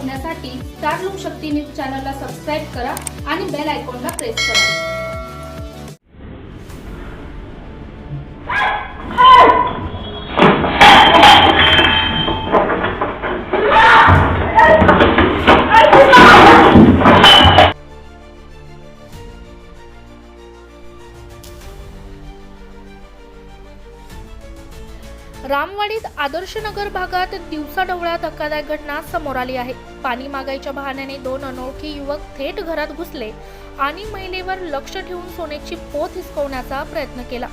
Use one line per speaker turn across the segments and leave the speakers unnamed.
अपण्यासाठी star Lokshakti news चॅनलला subscribe करा आणि बेल आयकॉनला प्रेस करा. रामवाडीत आदर्शनगर भागात दिवसाढवळ्या धक्कादायक घटना समोर आली आहे. पाणी मागायच्या बहाण्याने दोन अनोळखी युवक थेट घरात घुसले आणि महिलेवर लक्ष ठेवून सोन्याची पोत हिसकवण्याचा प्रयत्न केला.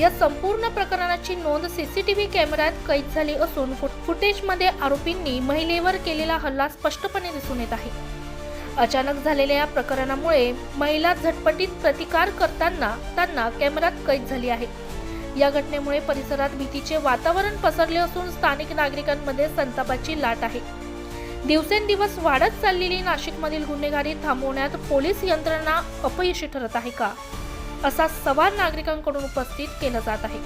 या संपूर्ण प्रकरणाची नोंद सीसीटीव्ही कॅमेऱ्यात कैद झाली असून फुट- फुटेजमध्ये आरोपींनी महिलेवर केलेला हल्ला स्पष्टपणे दिसून येत आहे. अचानक झालेल्या या प्रकरणामुळे महिला झटपटीत प्रतिकार करताना त्यांना कॅमेऱ्यात कैद झाली आहे. या घटनेमुळे परिसरात भीतीचे वातावरण पसरले असून स्थानिक नागरिकांमध्ये संतापाची लाट आहे. दिवसेंदिवस वाढत चाललेली नाशिकमधील गुन्हेगारी थांबवण्यात पोलीस यंत्रणा अपयशी ठरत आहे का? असा सवाल नागरिकांकडून उपस्थित केला जात आहे.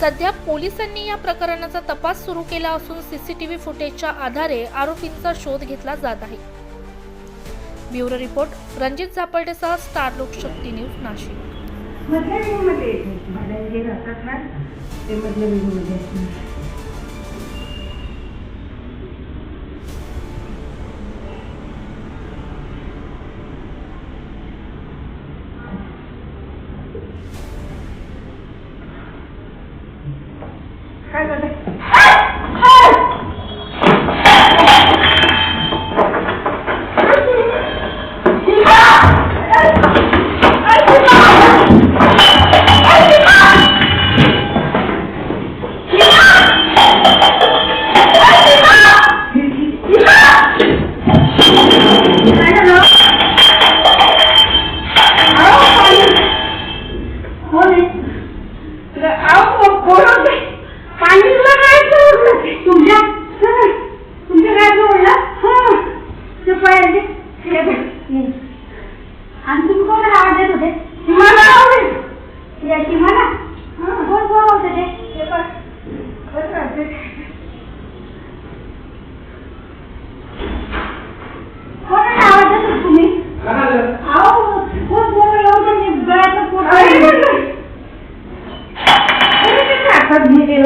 सध्या पोलिसांनी या प्रकरणाचा तपास सुरू केला असून सीसीटीव्ही फुटेजच्या आधारे आरोपींचा शोध घेतला जात आहे. ब्युरो रिपोर्ट रणजित झापर्डेसह स्टार लोकशक्ती न्यूज नाशिक.
मधल्या विंगमध्ये येते मधल्या जे राहतात ना ते मधल्या विंगमध्ये असतात. काय झालं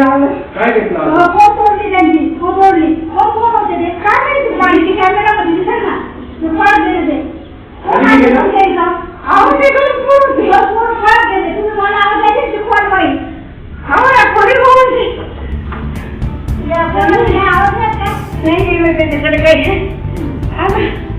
लावलं?
काय घेतलं
अहो, कोण तोडली त्यांची? कोण तोडली? कोण कोण होते ते? काय माहिती? माहिती कॅमेरामध्ये दिसेल ना. ते पळत गेले ते. कोण आहे? तुमच्या इथं? अहो, ते. तुम्ही मला आवाज या? या हे आवाज देत का? नाही गेलं ते तिकडे काही. आलं.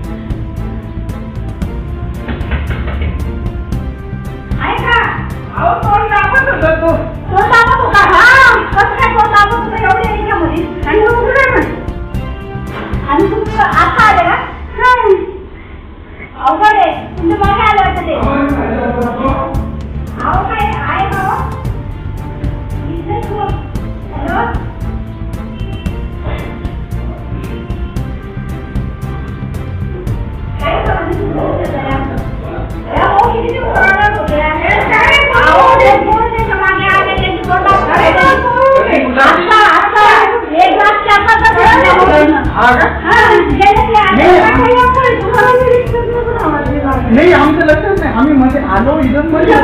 नाही आमचं लक्षच नाही आम्ही मध्ये आलो इथं मध्ये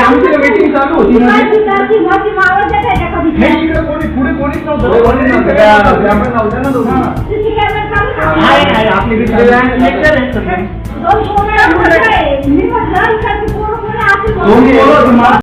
आमची चालू होती नाही इकडे कोणी पुढे कोणीच नव्हतं आपली मीटिंग
दोन पोरं मोठे आहे.
मी